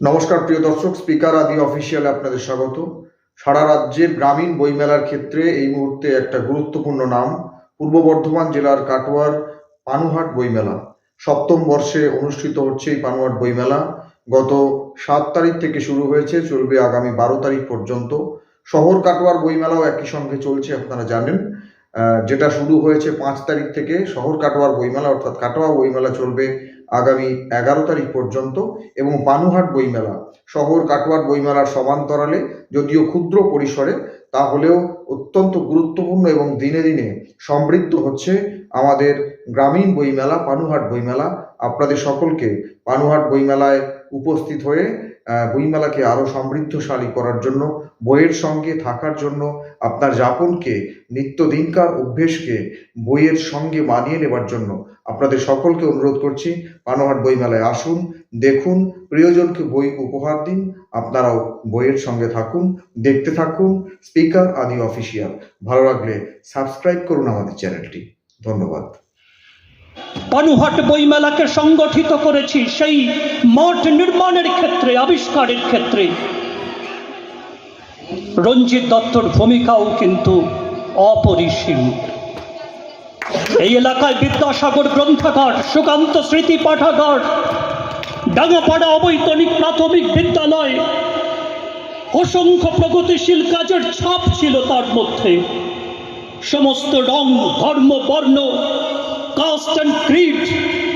নমস্কার, প্রিয় দর্শক, স্পিকার আদি অফিসিয়ালে আপনাদের স্বাগত। সারা রাজ্যের গ্রামীণ বইমেলার ক্ষেত্রে এই মুহূর্তে একটা গুরুত্বপূর্ণ নাম, পূর্ব বর্ধমান জেলার কাটোয়ার পানুহাট বইমেলা। সপ্তম বর্ষে অনুষ্ঠিত হচ্ছে এই পানুহাট বইমেলা। গত সাত তারিখ থেকে শুরু হয়েছে, চলবে আগামী বারো তারিখ পর্যন্ত। শহর কাটোয়ার বইমেলাও একই সঙ্গে চলছে, আপনারা জানেন। যেটা শুরু হয়েছে পাঁচ তারিখ থেকে, শহর কাটোয়ার বইমেলা, অর্থাৎ কাটোয়া বইমেলা চলবে আগামী এগারো তারিখ পর্যন্ত এবং বানুহাট বইমেলা, শহর কাটোয়ার বইমেলার সমান্তরালে যদিও ক্ষুদ্র পরিসরে, তাহলেও অত্যন্ত গুরুত্বপূর্ণ এবং দিনে দিনে সমৃদ্ধ হচ্ছে আমাদের গ্রামীণ বইমেলা পানুহাট বইমেলা। আপনাদের সকলকে পানুহাট বইমেলায় উপস্থিত হয়ে বইমেলাকে আরও সমৃদ্ধশালী করার জন্য, বইয়ের সঙ্গে থাকার জন্য আপনার যাপনকে, নিত্যদিনকার অভ্যেসকে বইয়ের সঙ্গে মানিয়ে নেবার জন্য আপনাদের সকলকে অনুরোধ করছি, পানোহাট বইমেলায় আসুন, দেখুন, প্রিয়জনকে বই উপহার দিন, আপনারাও বইয়ের সঙ্গে থাকুন, দেখতে থাকুন, স্পিকার আদি অফিসিয়াল। ভালো লাগলে সাবস্ক্রাইব করুন আমাদের চ্যানেলটি। ধন্যবাদ। পানুহাট বইমেলাকে সংগঠিত করেছি, সেই মঠ নির্মাণের ক্ষেত্রে, আবিষ্কারের ক্ষেত্রে। রঞ্জিত দত্তর ভূমিকাও কিন্তু অপরিসীম। এই এলাকায় বিদ্যাসাগর গ্রন্থাগার, সুকান্ত স্মৃতি পাঠাগার ডাঙ্গাপাড়া অবৈতনিক প্রাথমিক বিদ্যালয়, অসংখ্য প্রগতিশীল কাজের ছাপ ছিল তার মধ্যে। সমস্ত রং, ধর্ম, বর্ণ কাস্ট অ্যান্ড ক্রিড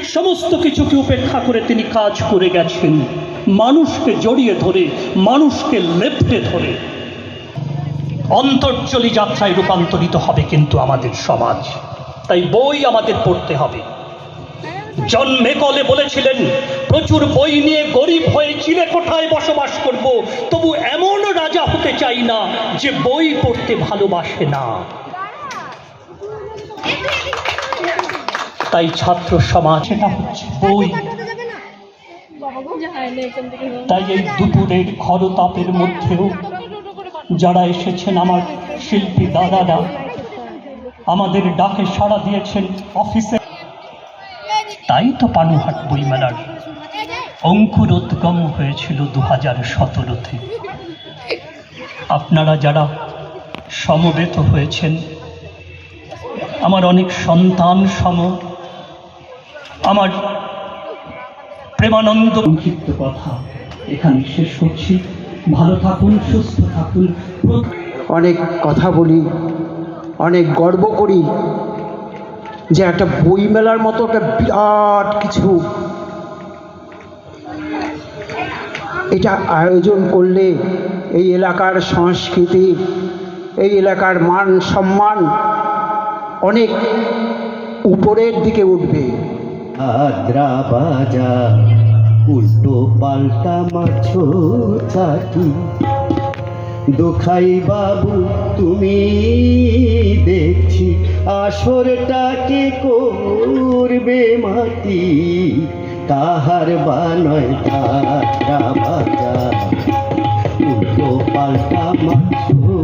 সমস্ত কিছুকে উপেক্ষা করে তিনি কাজ করে গেছেন। মানুষকে জড়িয়ে ধরে, মানুষকে লেপটে ধরে। অন্তর্জলী যাত্রায় রূপান্তরিত হবে কিন্তু আমাদের সমাজ। তাই বই আমাদের পড়তে হবে। জন মেকলে বলেছিলেন, প্রচুর বই নিয়ে গরিব হয়ে চিলে কোঠায় বসবাস করব, তবু এমন রাজা হতে চাই না যে বই পড়তে ভালোবাসে না। তাই ছাত্র সমাজ হচ্ছে বই। তাই এই দুপুরের খরতাপের মধ্যেও যারা এসেছেন আমার শিল্পী দাদারা, আমাদের ডাকে সাড়া দিয়েছেন অফিসে। তাই তো পানুহাট বইমেলার অঙ্কুরোদ্গম হয়েছিল দু হাজার সতেরোতে। আপনারা যারা সমবেত হয়েছেন, আমার অনেক সন্তান সম আমার প্রেমানন্দ সংক্ষিপ্ত কথা এখানে শেষ করছি। ভালো থাকুন সুস্থ থাকুন। অনেক কথা বলি অনেক গর্ব করি যে একটা বইমেলার মতো একটা বিরাট কিছু এটা আয়োজন করলে এই এলাকার সংস্কৃতি এই এলাকার মান সম্মান অনেক উপরের দিকে উঠবে। আদ্রা বাজা। উল্টো পাল্টা মাছো চাটি দোখাই বাবু, তুমি দেখছি আসরটাকে করবে মাটি? তাহার বানয় আদ্রা বাজা। উল্টো পাল্টা মাছো